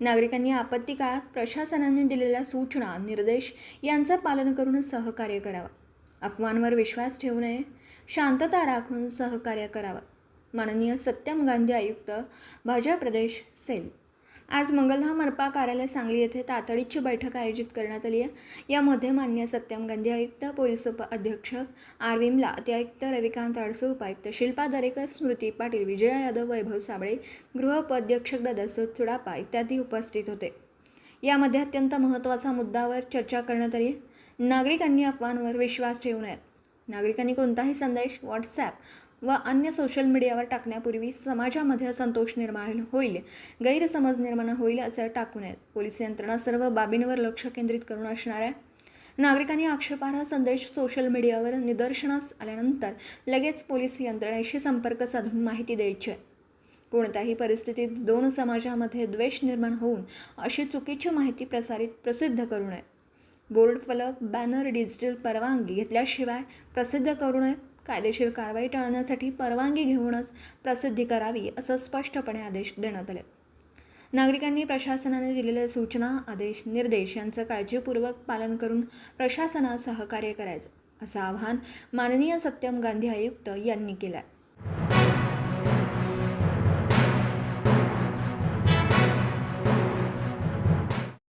नागरिकांनी आपत्ती काळात प्रशासनाने दिलेल्या सूचना निर्देश यांचं पालन करून सहकार्य करावं. अफवांवर विश्वास ठेवू नये. शांतता राखून सहकार्य करावं. माननीय सत्यम गांधी आयुक्त भाजप प्रदेश सेल. आज मंगलधाम मनपा कार्यालय सांगली येथे तातडीची बैठक आयोजित करण्यात आली आहे. यामध्ये मान्य सत्यम गांधी आयुक्त पोलीस उप अधीक्षक आर विमला अतिआयुक्त रविकांत अडसू उपायुक्त शिल्पा दरेकर स्मृती पाटील विजया यादव वैभव साबळे गृह उपाध्यक्षक दादासोद चुडापा इत्यादी उपस्थित होते. यामध्ये अत्यंत महत्त्वाचा मुद्द्यावर चर्चा करण्यात आली नागरिकांनी अफवांवर विश्वास ठेवू नयेत नागरिकांनी कोणताही संदेश व्हॉट्सॲप व अन्य सोशल मीडियावर टाकण्यापूर्वी समाजामध्ये असंतोष निर्माण होईल गैरसमज निर्माण होईल असं टाकू नयेत पोलीस यंत्रणा सर्व बाबींवर लक्ष केंद्रित करून असणार आहे. नागरिकांनी आक्षेपार्ह संदेश सोशल मीडियावर निदर्शनास आल्यानंतर लगेच पोलीस यंत्रणेशी संपर्क साधून माहिती द्यायची आहे. कोणत्याही परिस्थितीत दोन समाजामध्ये द्वेष निर्माण होऊन अशी चुकीची माहिती प्रसारित प्रसिद्ध करू नये. बोर्ड फलक बॅनर डिजिटल परवानगी घेतल्याशिवाय प्रसिद्ध करू नयेत कायदेशीर कारवाई टाळण्यासाठी परवानगी घेऊनच प्रसिद्धी करावी असं स्पष्टपणे आदेश देण्यात आले. नागरिकांनी प्रशासनाने दिलेल्या सूचना आदेश निर्देश यांचं काळजीपूर्वक पालन करून प्रशासनास सहकार्य करायचं असं आवाहन माननीय सत्यम गांधी आयुक्त यांनी केलं आहे